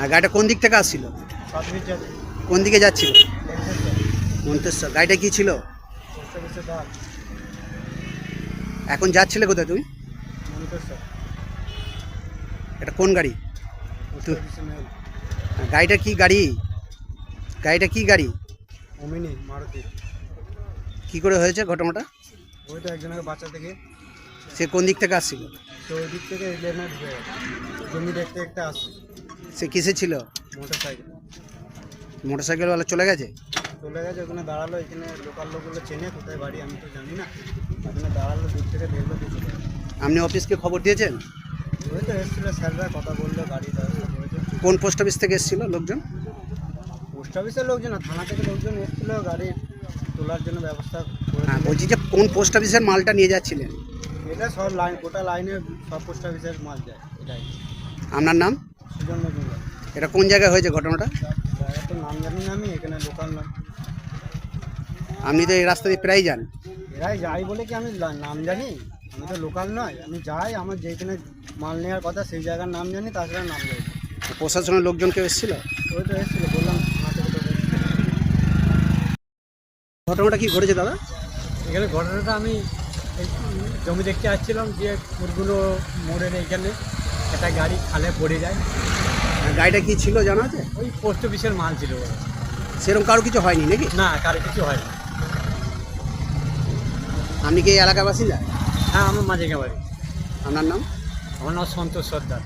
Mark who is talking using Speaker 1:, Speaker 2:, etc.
Speaker 1: আর গাড়িটা কোন দিক থেকে আসছিল? কোন দিকে যাচ্ছিল? মন্তেশ্বর। গাড়িটা কি ছিল? এখন যাচ্ছিলে কোথায় তুমি? এটা কোন গাড়ি? গাড়িটা কি গাড়ি? গাড়িটা কি গাড়ি?
Speaker 2: মারুতি।
Speaker 1: কি করে হয়েছে ঘটনাটা?
Speaker 2: ওই তো একজনকে বাঁচাতে গিয়ে
Speaker 1: সে কোন দিক থেকে আসছিল?
Speaker 2: তো ওই দিক থেকে ইলেভেনে ঢুকে গেছে জমি দেখতে দেখতে আসছে
Speaker 1: সে কিসে ছিল?
Speaker 2: মোটর সাইকেল
Speaker 1: মোটর সাইকেলওয়ালা চলে গেছে?
Speaker 2: চলে গেছে ওখানে দাঁড়াল এখানে লোকাল লোকগুলো চেনে কোথায় বাড়ি আমি তো জানি না। ওখানে দাঁড়াল দূর থেকে দেখল দিয়ে চলে।
Speaker 1: আপনি অফিসকে খবর দিয়েছেন?
Speaker 2: ওই তো এসেছিল স্যাররা কথা বলল গাড়ি ব্যবস্থা করেছে।
Speaker 1: কোন পোস্ট অফিস থেকে এসেছিল লোকজন?
Speaker 2: পোস্ট অফিসের লোকজন না থানা থেকে লোকজন এসেছিল গাড়ি তোলার জন্য ব্যবস্থা করে
Speaker 1: হ্যাঁ বলছি যে কোন পোস্ট অফিসের মালটা নিয়ে যাচ্ছিলেন?
Speaker 2: এটা সব লাইন গোটা লাইনে সব পোস্ট অফিসের মাল যায় এটাই।
Speaker 1: আপনার নাম?
Speaker 2: সুজন মজুমদার।
Speaker 1: এটা কোন জায়গায় হয়েছে ঘটনাটা?
Speaker 2: তো নাম জানি না আমি এখানে লোকাল নাম
Speaker 1: আপনি তো এই রাস্তা দিয়ে প্রায় যান।
Speaker 2: এরাই যাই বলে কি আমি লা- নাম জানি? আমি তো লোকাল নয় আমি যাই আমার যেখানে মাল নেওয়ার কথা সেই জায়গার নাম জানি তাছাড়া নাম জানি। না।
Speaker 1: প্রশাসনের লোকজন কেউ এসেছিল?
Speaker 2: ওই তো এসেছিল বললাম এসেছিল।
Speaker 1: ঘটনাটা কি ঘটেছে দাদা?
Speaker 3: এখানে ঘটনাটা আমি জমি দেখতে আসছিলাম যে ফুলগুলো মোড়ের এখানে একটা গাড়ি খালে পড়ে যায়।
Speaker 1: আর গাড়িটা কি ছিল জানা আছে?
Speaker 3: ওই পোস্ট অফিসের মাল ছিল
Speaker 1: সেরকম কারও কিছু হয়নি নাকি?
Speaker 3: না কারও কিছু হয়নি।
Speaker 1: আপনি কি এই এলাকার বাসিন্দা
Speaker 3: হ্যাঁ আমার মাঝে বাড়ি
Speaker 1: আপনার নাম?
Speaker 3: আমার নাম সন্তোষ সর্দার।